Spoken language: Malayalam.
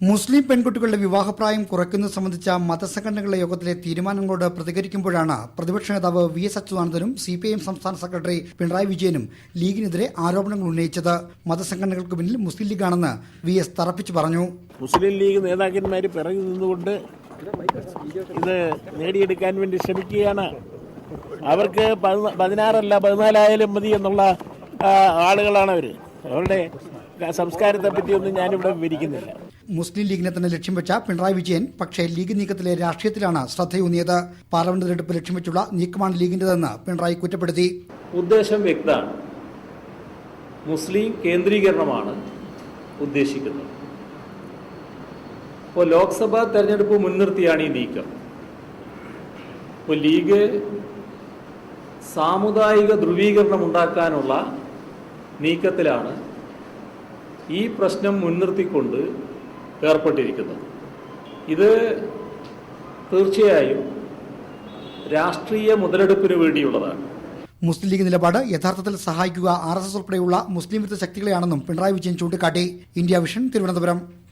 മുസ്ലിം പെൺകുട്ടികളുടെ വിവാഹപ്രായം കുറയ്ക്കുന്നത് സംബന്ധിച്ച മതസംഘടനകളുടെ യോഗത്തിലെ തീരുമാനങ്ങളോട് പ്രതികരിക്കുമ്പോഴാണ് പ്രതിപക്ഷ നേതാവ് വി എസ് അച്യുതാനന്ദനും സി പി ഐ എം സംസ്ഥാന സെക്രട്ടറി പിണറായി വിജയനും ലീഗിനെതിരെ ആരോപണങ്ങൾ ഉന്നയിച്ചത്. മതസംഘടനകൾക്ക് പിന്നിൽ മുസ്ലിം ലീഗാണെന്ന് വി എസ് തറപ്പിച്ചു പറഞ്ഞു. മുസ്ലിം ലീഗ് നേതാക്കന്മാർ പിറകു നിന്നുകൊണ്ട് ഇത് നേടിയെടുക്കാൻ വേണ്ടി ശ്രമിക്കുകയാണ്. അവർക്ക് പതിന- പതിനാറല്ല പതിനാലായാലും മതി എന്നുള്ള ആളുകളാണ് അവർ അവരുടെ സംസ്കാരത്തെ പറ്റിയൊന്നും ഞാനിവിടെ വിവരിക്കുന്നില്ല. മുസ്ലിം ലീഗിനെ തന്നെ ലക്ഷ്യം വെച്ച പിണറായി വിജയൻ പക്ഷേ ലീഗ് നീക്കത്തിലെ രാഷ്ട്രീയത്തിലാണ് ശ്രദ്ധയൂന്നിയത്. പാർലമെന്റ് തെരഞ്ഞെടുപ്പ് ലക്ഷ്യം വെച്ചുള്ള നീക്കമാണ് ലീഗിന്റേതെന്ന് പിണറായി കുറ്റപ്പെടുത്തി. ഉദ്ദേശം വ്യക്തമാണ്. മുസ്ലിം കേന്ദ്രീകരണമാണ് ഉദ്ദേശിക്കുന്നത്. ഇപ്പോൾ ലോക്സഭാ തെരഞ്ഞെടുപ്പ് മുൻനിർത്തിയാണ് ഈ നീക്കം. ഇപ്പോൾ ലീഗ് സാമുദായിക ധ്രുവീകരണം ഉണ്ടാക്കാനുള്ള നീക്കത്തിലാണ് ഈ പ്രശ്നം മുൻനിർത്തിക്കൊണ്ട് ഏർപ്പെട്ടിരിക്കുന്നത്. ഇത് തീർച്ചയായും രാഷ്ട്രീയ മുതലെടുപ്പിന് വേണ്ടിയുള്ളതാണ്. മുസ്ലിം ലീഗ് നിലപാട് യഥാർത്ഥത്തിൽ സഹായിക്കുക ആർ എസ് എസ് ഉൾപ്പെടെയുള്ള മുസ്ലിം വിരുദ്ധ ശക്തികളെയാണെന്നും പിണറായി വിജയൻ ചൂണ്ടിക്കാട്ടി. India Vision Thiruvananthapuram.